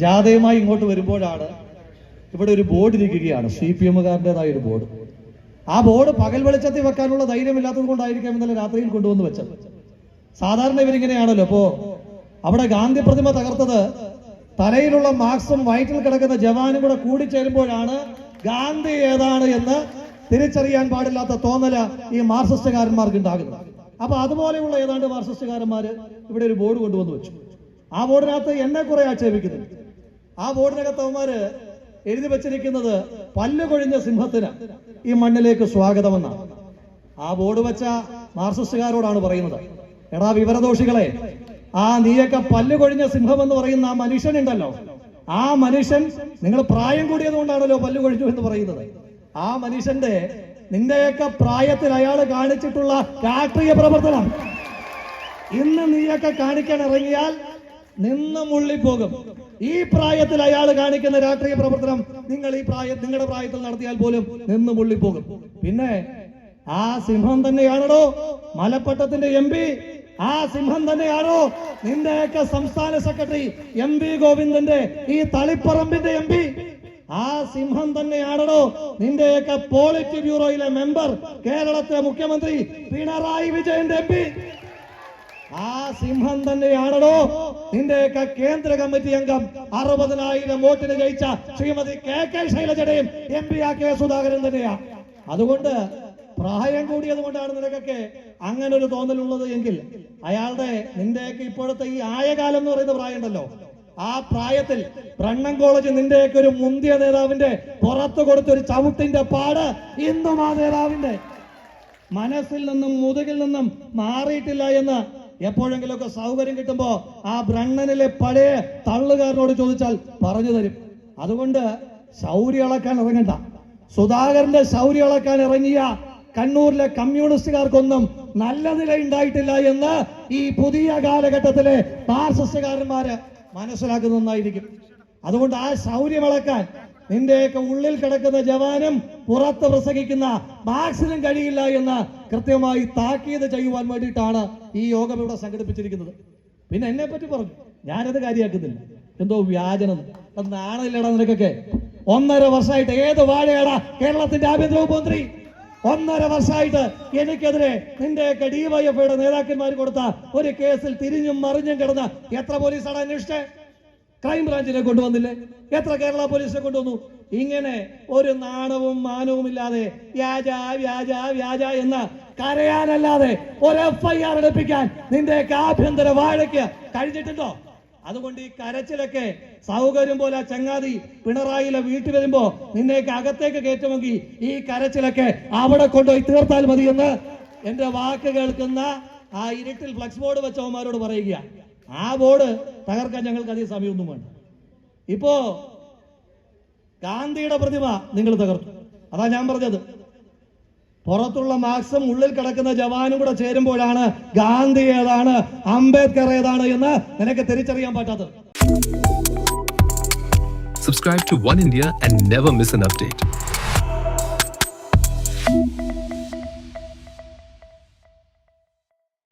ജാഥയുമായി ഇങ്ങോട്ട് വരുമ്പോഴാണ് ഇവിടെ ഒരു ബോർഡ് ഇരിക്കുകയാണ്. സി പി എമ്മുകാരന്റെതായ ഒരു ബോർഡ്. ആ ബോർഡ് പകൽ വെളിച്ചത്തിൽ വെക്കാനുള്ള ധൈര്യമില്ലാത്തത് കൊണ്ടായിരിക്കാം ഇന്നലെ രാത്രിയിൽ കൊണ്ടുവന്ന് വെച്ചത്. സാധാരണ ഇവരിങ്ങനെയാണല്ലോ. അപ്പോ അവിടെ ഗാന്ധി പ്രതിമ തകർത്തത് തലയിലുള്ള മാർക്സും വയറ്റിൽ കിടക്കുന്ന ജവാനും കൂടെ കൂടിച്ചേരുമ്പോഴാണ് ഗാന്ധി ഏതാണ് എന്ന് തിരിച്ചറിയാൻ പാടില്ലാത്ത തോന്നല ഈ മാർക്സിസ്റ്റുകാരന്മാർക്ക് ഉണ്ടാകുന്നത് അപ്പൊ അതുപോലെയുള്ള ഏതാണ്ട് മാർസിസ്റ്റുകാരന്മാര് ഇവിടെ ഒരു ബോർഡ് കൊണ്ടുവന്ന് വെച്ചു. ആ ബോർഡിനകത്ത് എന്നെ കുറെ ആക്ഷേപിക്കുന്നു ആ ബോർഡിനകത്ത് അവന്മാര് എഴുതി വെച്ചിരിക്കുന്നത് പല്ലുകൊഴിഞ്ഞ സിംഹത്തിന് ഈ മണ്ണിലേക്ക് സ്വാഗതമെന്നാണ് ആ ബോർഡ് വെച്ച മാർസിസ്റ്റുകാരോടാണ് പറയുന്നത്. എടാ വിവരദോഷികളെ ആ നീയൊക്കെ പല്ലുകൊഴിഞ്ഞ സിംഹം എന്ന് പറയുന്ന ആ മനുഷ്യനുണ്ടല്ലോ ആ മനുഷ്യൻ നിങ്ങൾ പ്രായം കൂടിയത് കൊണ്ടാണല്ലോ പല്ല് കൊഴിഞ്ഞു എന്ന് പറയുന്നത്. ആ മനുഷ്യന്റെ നിന്റെയൊക്കെ പ്രായത്തിൽ അയാൾ കാണിച്ചിട്ടുള്ള രാഷ്ട്രീയ പ്രവർത്തനം. ഇന്ന് നീയൊക്കെ കാണിക്കാൻ ഇറങ്ങിയാൽ നിന്ന് മുള്ളിപ്പോകും. ഈ പ്രായത്തിൽ അയാൾ കാണിക്കുന്ന രാഷ്ട്രീയ പ്രവർത്തനം നിങ്ങൾ ഈ പ്രായ നിങ്ങളുടെ പ്രായത്തിൽ നടത്തിയാൽ പോലും നിന്ന് മുള്ളിപ്പോകും. പിന്നെ ആ സിംഹം തന്നെയാണോ മലപ്പട്ടത്തിന്റെ എം പി. ആ സിംഹം തന്നെയാണോ നിന്റെയൊക്കെ സംസ്ഥാന സെക്രട്ടറി എം വി ഗോവിന്ദന്റെ ഈ തളിപ്പറമ്പിന്റെ എം പി? ആ സിംഹം തന്നെയാണോ നിന്റെയൊക്കെ പോളിറ്റ് ബ്യൂറോയിലെ മെമ്പർ കേരളത്തിലെ മുഖ്യമന്ത്രി പിണറായി വിജയന്റെ എം പി. ആ സിംഹം തന്നെയാണോ നിന്റെയൊക്കെ കേന്ദ്ര കമ്മിറ്റി അംഗം അറുപതിനായിരം വോട്ടിന് ജയിച്ച ശ്രീമതി കെ കെ ശൈലജയുടെയും എം പി ആ കെ സുധാകരൻ തന്നെയാണ് അതുകൊണ്ട് പ്രായം കൂടിയത് കൊണ്ടാണ് നിനക്കൊക്കെ അങ്ങനെ ഒരു തോന്നലുള്ളത് എങ്കിൽ അയാളുടെ നിന്റെയൊക്കെ ഇപ്പോഴത്തെ ഈ ആയകാലം എന്ന് പറയുന്ന പ്രായം ഉണ്ടല്ലോ ആ പ്രായത്തിൽ ബ്രണ്ണൻ കോളേജ് നിന്റെയൊക്കെ ഒരു മുന്തിയ നേതാവിന്റെ പുറത്തു കൊടുത്ത ഒരു ചവിട്ടിന്റെ പാട് ഇന്നും ആ നേതാവിന്റെ മനസ്സിൽ നിന്നും മുതുകിൽ നിന്നും മാറിയിട്ടില്ല എന്ന് എപ്പോഴെങ്കിലുമൊക്കെ സൗകര്യം കിട്ടുമ്പോ ആ ബ്രണ്ണനിലെ പഴയ തള്ളുകാരനോട് ചോദിച്ചാൽ പറഞ്ഞു തരും. അതുകൊണ്ട് ശൗര്യ അളക്കാൻ ഇറങ്ങണ്ട. സുധാകരന്റെ ശൗര്യ അളക്കാൻ ഇറങ്ങിയ കണ്ണൂരിലെ കമ്മ്യൂണിസ്റ്റുകാർക്കൊന്നും നല്ല നില ഉണ്ടായിട്ടില്ല എന്ന് ഈ പുതിയ കാലഘട്ടത്തിലെ മാർസിസ്റ്റുകാരന്മാര് മനസ്സിലാക്കുന്ന ഒന്നായിരിക്കും അതുകൊണ്ട് ആ ശൗര്യം അളക്കാൻ നിന്റെയൊക്കെ ഉള്ളിൽ കിടക്കുന്ന ജവാനും പുറത്ത് പ്രസംഗിക്കുന്ന മാർക്സിനും കഴിയില്ല എന്ന് കൃത്യമായി താക്കീത് ചെയ്യുവാൻ വേണ്ടിയിട്ടാണ് ഈ യോഗം ഇവിടെ സംഘടിപ്പിച്ചിരിക്കുന്നത്. പിന്നെ എന്നെ പറ്റി പറഞ്ഞു. ഞാനത് കാര്യമാക്കുന്നില്ല എന്തോ വ്യാജനം അത് നിനക്കൊക്കെ. ഒന്നര വർഷമായിട്ട് ഏത് വാഴയാടാ കേരളത്തിന്റെ ആഭ്യന്തര മന്ത്രി? ഒന്നര വർഷമായിട്ട് എനിക്കെതിരെ നിന്റെയൊക്കെ ഡിവൈഎഫ്ഐയുടെ നേതാക്കന്മാർ കൊടുത്ത ഒരു കേസിൽ തിരിഞ്ഞും മറിഞ്ഞും കിടന്ന എത്ര പോലീസാണ് അന്വേഷിച്ചേ? ക്രൈംബ്രാഞ്ചിനെ കൊണ്ടുവന്നില്ലേ? എത്ര കേരള പോലീസിനെ കൊണ്ടുവന്നു? ഇങ്ങനെ ഒരു നാണവും മാനവും ഇല്ലാതെ വ്യാജ വ്യാജ വ്യാജ എന്ന കരയാനല്ലാതെ ഒരു എഫ് ഐ ആർ എടുപ്പിക്കാൻ നിന്റെ ആഭ്യന്തര വാഴയ്ക്ക് കഴിഞ്ഞിട്ടുണ്ടോ? അതുകൊണ്ട് ഈ കരച്ചിലൊക്കെ സൗകര്യം പോലെ ചങ്ങാതി പിണറായിലെ വീട്ടിൽ വരുമ്പോ നിന്നേക്ക് അകത്തേക്ക് കയറ്റുമെങ്കിൽ ഈ കരച്ചിലൊക്കെ അവിടെ കൊണ്ടുപോയി തീർത്താൽ മതിയെന്ന് എന്റെ വാക്ക് കേൾക്കുന്ന ആ ഇരുട്ടിൽ ഫ്ലക്സ് ബോർഡ് വെച്ചവന്മാരോട് പറയുക ആ ബോർഡ് തകർക്കാൻ ഞങ്ങൾക്ക് അധികം സമയമൊന്നും വേണ്ട. ഇപ്പോ ഗാന്ധിയുടെ പ്രതിമ നിങ്ങൾ തകർത്തു. അതാ ഞാൻ പറഞ്ഞത്. പുറത്തുള്ള മാർക്സും ഉള്ളിൽ കിടക്കുന്ന ജവാനും കൂടെ ചേരുമ്പോഴാണ് ഗാന്ധി ഏതാണ് അംബേദ്കർ ഏതാണ് എന്ന് നിനക്ക് തിരിച്ചറിയാൻ പറ്റാത്തത്. Subscribe to One India and never miss an update.